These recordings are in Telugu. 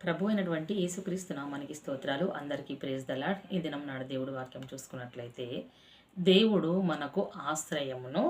ప్రభు అయినటువంటి యేసుక్రీస్తు నామానికి స్తోత్రాలు. అందరికీ ప్రేజ్ దలాడ్ ఈ దినం నాడు దేవుడు వాక్యం చూసుకున్నట్లయితే దేవుడు మనకు ఆశ్రయమును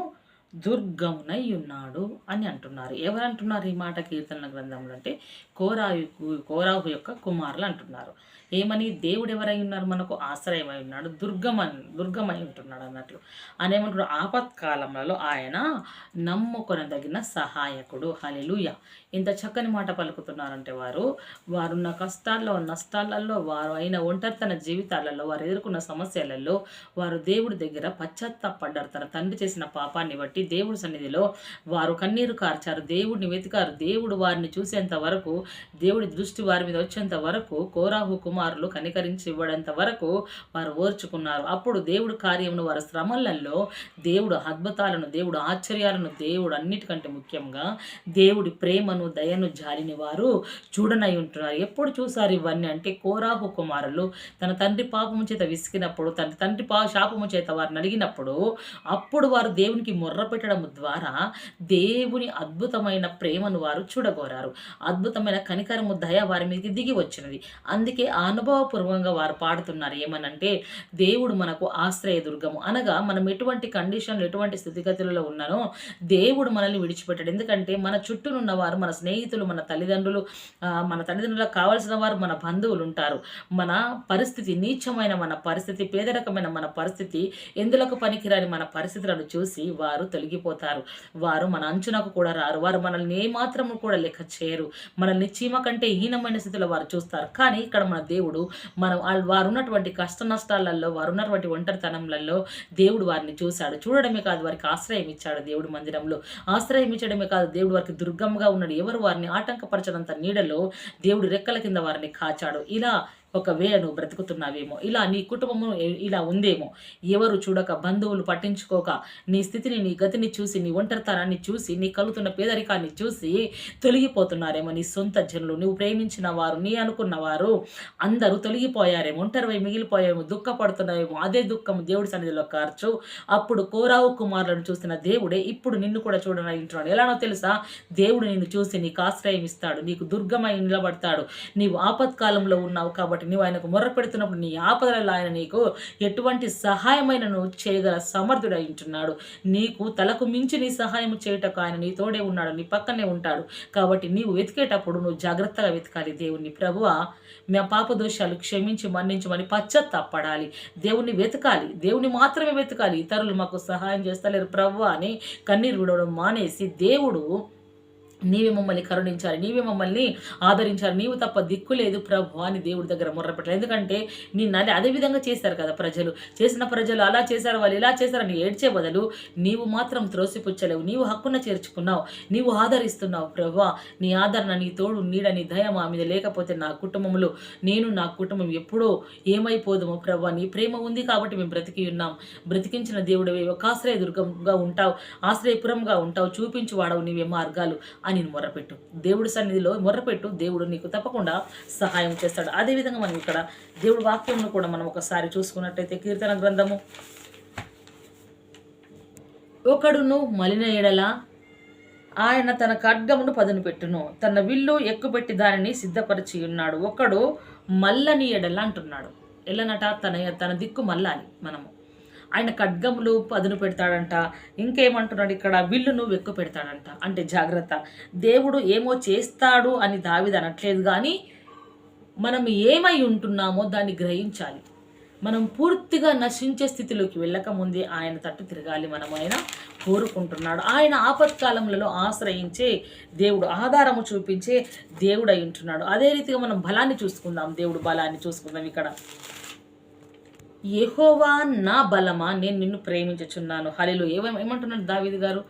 దుర్గమునై ఉన్నాడు అని అంటున్నారు. ఎవరు అంటున్నారు ఈ మాట కీర్తన గ్రంథంలో అంటే? కోరాహు కోరాహు యొక్క కుమారులు అంటున్నారు. ఏమని? దేవుడు ఎవరై ఉన్నారు మనకు ఆశ్రయమై ఉన్నాడు దుర్గమన్ దుర్గమై ఉంటున్నాడు అన్నట్లు. అని ఏమంటారు ఆపత్కాలంలో ఆయన నమ్ముకొనదగిన సహాయకుడు. హలెలుయ ఇంత చక్కని మాట పలుకుతున్నారంటే వారు వారున్న కష్టాల్లో నష్టాలలో వారు అయిన ఒంటరితన జీవితాలలో వారు ఎదుర్కొన్న సమస్యలలో వారు దేవుడి దగ్గర పశ్చాత్తాపడ్డారు తన తండ్రి చేసిన పాపాన్ని బట్టి దేవుడి సన్నిధిలో వారు కన్నీరు కార్చారు దేవుడిని వెతికారు. దేవుడు వారిని చూసేంత వరకు దేవుడి దృష్టి వారి మీద వచ్చేంత వరకు కోరాహు కుమారులు కనికరించి ఇవ్వడంత వరకు వారు ఓర్చుకున్నారు. అప్పుడు దేవుడు కార్యమును వారి శ్రమలలో దేవుడు అద్భుతాలను దేవుడు ఆశ్చర్యాలను దేవుడు అన్నిటికంటే ముఖ్యంగా దేవుడి ప్రేమను దయను జాలిని వారు చూడనై ఉంటున్నారు. ఎప్పుడు చూసారు ఇవన్నీ అంటే కోరాహు కుమారులు తన తండ్రి పాపము చేత విసికినప్పుడు తన తండ్రి పా శాపము చేత వారిని అడిగినప్పుడు అప్పుడు వారు దేవునికి మొర్ర పెట్టడం ద్వారా దేవుని అద్భుతమైన ప్రేమను వారు చూడగోరారు. అద్భుతమైన కనికరము దయ వారి మీదకి దిగి వచ్చినది. అందుకే అనుభవపూర్వకంగా వారు పాడుతున్నారు. ఏమనంటే దేవుడు మనకు ఆశ్రయ దుర్గము అనగా మనం ఎటువంటి కండిషన్లు ఎటువంటి స్థితిగతులలో ఉన్నానో దేవుడు మనల్ని విడిచిపెట్టాడు. ఎందుకంటే మన చుట్టూనున్న వారు మన స్నేహితులు మన తల్లిదండ్రులు మన తల్లిదండ్రులకు కావాల్సిన వారు మన బంధువులు ఉంటారు. మన పరిస్థితి నీచమైన మన పరిస్థితి పేదరకమైన మన పరిస్థితి ఎందులకు పనికిరాని మన పరిస్థితులను చూసి వారు తొలగిపోతారు. వారు మన అంచునకు కూడా రారు. వారు మనల్ని ఏమాత్రము కూడా లెక్క చేయరు. మనల్ని చీమ కంటే హీనమైన స్థితిలో వారు చూస్తారు. కానీ ఇక్కడ మన దేవుడు మనం వారు ఉన్నటువంటి కష్ట నష్టాలలో వారు ఉన్నటువంటి ఒంటరితనంలలో దేవుడు వారిని చూశాడు. చూడడమే కాదు వారికి ఆశ్రయం ఇచ్చాడు దేవుడు మందిరంలో. ఆశ్రయం ఇచ్చడమే కాదు దేవుడు వారికి దుర్గంగా ఉన్నాడు. ఎవరు వారిని ఆటంకపరచడంత నీడలో దేవుడు రెక్కల కింద వారిని కాచాడు. ఇలా ఒకవేళ నువ్వు బ్రతుకుతున్నావేమో. ఇలా నీ కుటుంబము ఇలా ఉందేమో. ఎవరు చూడక బంధువులు పట్టించుకోక నీ స్థితిని నీ గతిని చూసి నీ ఒంటరితనాన్ని చూసి నీ కలుగుతున్న పేదరికాన్ని చూసి తొలగిపోతున్నారేమో నీ సొంత జనులు. నువ్వు ప్రేమించిన వారు నీ అనుకున్న వారు అందరూ తొలగిపోయారేమో ఒంటరివై మిగిలిపోయామో దుఃఖపడుతున్నాయేమో అదే దుఃఖం దేవుడి సన్నిధిలో కార్చు. అప్పుడు కోరావు కుమారులను చూసిన దేవుడే ఇప్పుడు నిన్ను కూడా చూడనంటున్నాడు ఎలానో తెలుసా? దేవుడు నిన్ను చూసి నీకు ఆశ్రయం ఇస్తాడు నీకు దుర్గమై నిలబడతాడు. నీవు ఆపత్కాలంలో ఉన్నావు కాబట్టి నీవు ఆయనకు మొర్ర పెడుతున్నప్పుడు నీ ఆపదలలో ఆయన నీకు ఎటువంటి సహాయమైన నువ్వు చేయగల సమర్థుడై ఉంటున్నాడు. నీకు తలకు మించి నీ సహాయం చేయటకు ఆయన నీ తోడే ఉన్నాడు నీ పక్కనే ఉంటాడు. కాబట్టి నీవు వెతికేటప్పుడు నువ్వు జాగ్రత్తగా వెతకాలి దేవుణ్ణి. ప్రభువ మా పాప దోషాలు క్షమించి మన్నించమని పశ్చత్తాపడాలి. దేవుణ్ణి వెతకాలి దేవుని మాత్రమే వెతకాలి. ఇతరులు మాకు సహాయం చేస్తలేరు. ప్రభు అని కన్నీరు విడవడం మానేసి దేవుడు నీవే మమ్మల్ని కరుణించాలి నీవే మమ్మల్ని ఆదరించాలి నీవు తప్ప దిక్కు లేదు ప్రభు అని దేవుడి దగ్గర మొర్రపెట్టాలి ఎందుకంటే నిన్న అదే అదే విధంగా చేశారు కదా ప్రజలు. చేసిన ప్రజలు అలా చేశారు వాళ్ళు ఇలా చేశారని ఏడ్చే బదులు నీవు మాత్రం త్రోసిపుచ్చలేవు నీవు హక్కున చేర్చుకున్నావు నీవు ఆదరిస్తున్నావు ప్రభా. నీ ఆదరణ నీ తోడు నీడ నీ దయ మా మీద లేకపోతే నా కుటుంబంలో నేను నా కుటుంబం ఎప్పుడో ఏమైపోదుమో ప్రభా. నీ ప్రేమ ఉంది కాబట్టి మేము బ్రతికి ఉన్నాం. బ్రతికించిన దేవుడివే ఒక ఆశ్రయ దుర్గంగా ఉంటావు ఆశ్రయపురంగా ఉంటావు చూపించి వాడవు నీవే మార్గాలు. అని నేను మొర్రపెట్టు. దేవుడి సన్నిధిలో మొర్రపెట్టు. దేవుడు నీకు తప్పకుండా సహాయం చేస్తాడు. అదేవిధంగా మనం ఇక్కడ దేవుడు వాక్యంను కూడా మనం ఒకసారి చూసుకున్నట్టయితే కీర్తన గ్రంథము. ఒకడును మలిన ఎడల ఆయన తన ఖడ్గమును పదును పెట్టును. తన విల్లు ఎక్కుపెట్టి దానిని సిద్ధపరిచి ఉన్నాడు ఒకడు మల్లని ఎడల అంటున్నాడు. ఎల్లనట తన తన దిక్కు మల్లాలి మనము. ఆయన ఖడ్గములు పదును పెడతాడంట. ఇంకేమంటున్నాడు ఇక్కడ? విల్లును వెక్కు పెడతాడంట. అంటే జాగ్రత్త. దేవుడు ఏమో చేస్తాడు అని దావిది అనట్లేదు కానీ మనం ఏమై ఉంటున్నామో దాన్ని గ్రహించాలి. మనం పూర్తిగా నశించే స్థితిలోకి వెళ్ళకముందే ఆయన తట్టు తిరగాలి మనం ఆయన కోరుకుంటున్నాడు. ఆయన ఆపత్కాలములలో ఆశ్రయించే దేవుడు ఆధారము చూపించే దేవుడు అయి ఉంటున్నాడు. అదే రీతిగా మనం బలాన్ని చూసుకుందాం. దేవుడు బలాన్ని చూసుకుందాం ఇక్కడ. ఎహోవా నా బలమా? నేను నిన్ను ప్రేమించుచున్నాను. హలిలో ఏమ ఏమంటున్నాడు దావీదు గారు?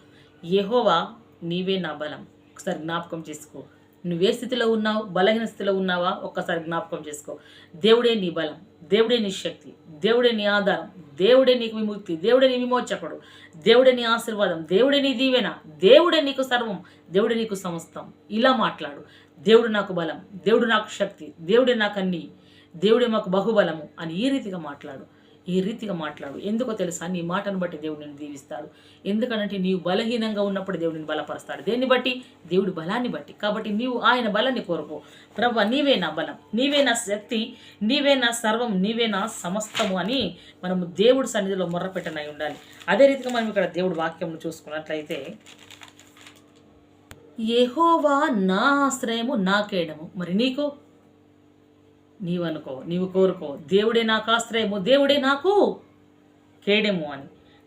ఎహోవా నీవే నా బలం. ఒకసారి జ్ఞాపకం చేసుకో. నువ్వే స్థితిలో ఉన్నావు బలహీన స్థితిలో ఉన్నావా? ఒక్కసారి జ్ఞాపకం చేసుకో. దేవుడే నీ బలం దేవుడే నీ శక్తి దేవుడే నీ ఆధారం దేవుడే నీకు విముక్తి దేవుడే నీ విమోచకుడు దేవుడే నీ ఆశీర్వాదం దేవుడే నీ దీవెన దేవుడే నీకు సర్వం దేవుడే నీకు సమస్తం. ఇలా మాట్లాడు. దేవుడు నాకు బలం దేవుడు నాకు శక్తి దేవుడే నాకు అన్నీ. దేవుడే మాకు బహుబలము అని ఈ రీతిగా మాట్లాడు. ఈ రీతిగా మాట్లాడు. ఎందుకో తెలుసా? నీ మాటను బట్టి దేవుడు నిన్ను దీవిస్తాడు. ఎందుకంటే నీవు బలహీనంగా ఉన్నప్పుడు దేవుడిని బలపరుస్తాడు. దేన్ని బట్టి? దేవుడి బలాన్ని బట్టి. కాబట్టి నీవు ఆయన బలాన్ని కోరుకో. ప్రభా నీవే నా బలం. నీవే నా శక్తి. నీవే నా సర్వం. నీవే నా సమస్తము అని మనము దేవుడి సన్నిధిలో మొర్రపెట్టనై ఉండాలి. అదే రీతిగా మనం ఇక్కడ దేవుడి వాక్యం చూసుకున్నట్లయితే ఏహోవా నా ఆశ్రయము నా కేడము మరి నీకు? నీవనుకో నీవు కోరుకో. దేవుడే నాకు ఆశ్రయము దేవుడే నాకు కేడెము అని.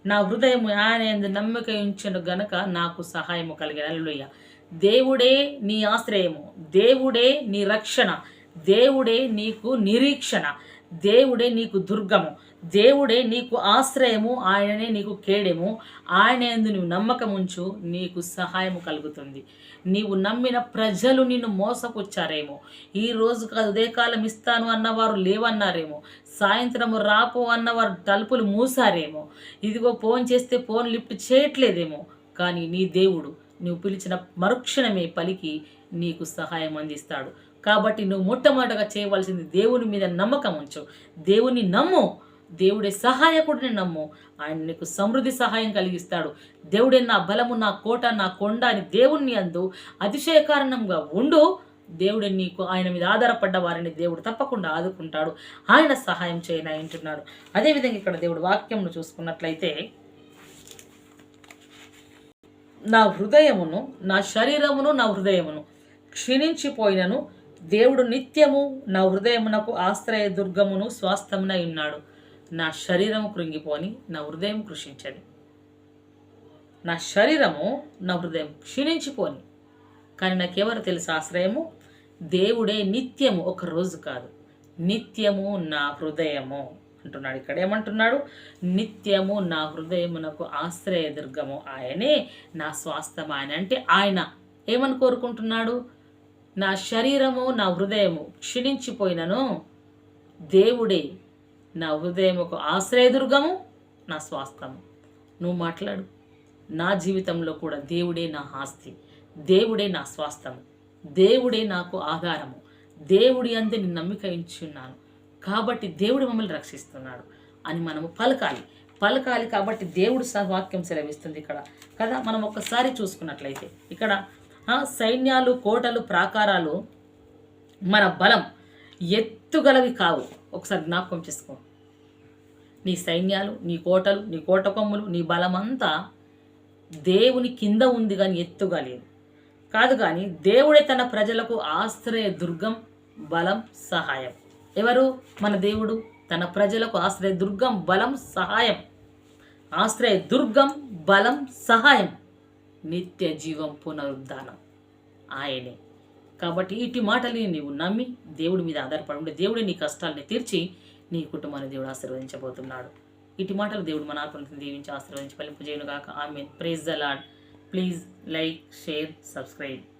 నా హృదయము ఆయన నమ్మిక ఉంచను గనక నాకు సహాయము కలిగిన. అల్లుయ్య దేవుడే నీ ఆశ్రయము దేవుడే నీ రక్షణ దేవుడే నీకు నిరీక్షణ. దేవుడే నీకు దుర్గము. దేవుడే నీకు ఆశ్రయము. ఆయననే నీకు కేడెము. ఆయనందు నువ్వు నమ్మకం ఉంచు నీకు సహాయము కలుగుతుంది. నీవు నమ్మిన ప్రజలు నిన్ను మోసపుచ్చారేమో ఈ రోజు కాదు ఉదయకాలం ఇస్తాను అన్నవారు లేవన్నారేమో. సాయంత్రము రాపో అన్నవారు తలుపులు మూసారేమో ఇదిగో ఫోన్ చేస్తే ఫోన్ లిఫ్ట్ చేయట్లేదేమో. కానీ నీ దేవుడు నువ్వు పిలిచిన మరుక్షణమే పలికి నీకు సహాయం అందిస్తాడు. కాబట్టి నువ్వు మొట్టమొదటగా చేయవలసింది దేవుని మీద నమ్మకం ఉంచు. దేవుని నమ్ము. దేవుడే సహాయకుడిని నమ్ము. ఆయన నీకు సమృద్ధి సహాయం కలిగిస్తాడు. దేవుడే నా బలము నా కోట నా కొండ అని దేవుణ్ణి అందు అతిశయ కారణంగా ఉండు. దేవుడే నీకు ఆయన మీద ఆధారపడ్డ వారిని దేవుడు తప్పకుండా ఆదుకుంటాడు. ఆయన సహాయం చేయని అంటున్నాడు. అదేవిధంగా ఇక్కడ దేవుడు వాక్యంను చూసుకున్నట్లయితే నా హృదయమును నా శరీరమును నా హృదయమును క్షీణించిపోయినను. దేవుడు నిత్యము నా హృదయమునకు ఆశ్రయ దుర్గమును స్వాస్థమునై ఉన్నాడు. నా శరీరము కృంగిపోని నా హృదయం కృషించని. నా శరీరము నా హృదయం క్షీణించిపోని. కానీ నాకెవరు తెలుసు ఆశ్రయము? దేవుడే నిత్యము ఒక రోజు కాదు. నిత్యము నా హృదయము అంటున్నాడు. ఇక్కడ ఏమంటున్నాడు? నిత్యము నా హృదయమునకు ఆశ్రయ దుర్గము ఆయనే నా స్వాస్థం ఆయన అంటే ఆయన. ఏమని కోరుకుంటున్నాడు? నా శరీరము నా హృదయము క్షీణించిపోయినను దేవుడే నా హృదయముకు ఆశ్రయదుర్గము నా స్వాస్థము. నువ్వు మాట్లాడు. నా జీవితంలో కూడా దేవుడే నా ఆస్తి దేవుడే నా స్వాస్థము దేవుడే నాకు ఆధారము దేవుడి అందే నేను నమ్మిక ఇచ్చున్నాను కాబట్టి దేవుడు మమ్మల్ని రక్షిస్తున్నాడు అని మనము పలకాలి. పలకాలి కాబట్టి దేవుడు సహవాక్యం వాక్యం సెలవిస్తుంది ఇక్కడ. కదా మనం ఒక్కసారి చూసుకున్నట్లయితే ఇక్కడ సైన్యాలు కోటలు ప్రాకారాలు మన బలం ఎత్తుగలవి కావు. ఒకసారి జ్ఞాపకం చేసుకో. నీ సైన్యాలు నీ కోటలు నీ కోటకొమ్ములు నీ బలమంతా దేవుని కింద ఉంది కానీ ఎత్తుగా లేదు. కాదు కానీ దేవుడే తన ప్రజలకు ఆశ్రయ దుర్గం బలం సహాయం. ఎవరు? మన దేవుడు. తన ప్రజలకు ఆశ్రయ దుర్గం బలం సహాయం. ఆశ్రయ దుర్గం బలం సహాయం. నిత్య జీవం పునరుద్ధానం. ఆయనే. కాబట్టి ఇటు మాటలు నీవు నమ్మి దేవుడి మీద ఆధారపడి ఉండే దేవుడే నీ కష్టాలని తీర్చి నీ కుటుంబాన్ని దేవుడు ఆశీర్వదించబోతున్నాడు. ఇటు మాటలు దేవుడు మన ఆత్మలను దీవించి ఆశీర్వదించి ఫలింపజేయను గాక ఆమె praise the lord please like share subscribe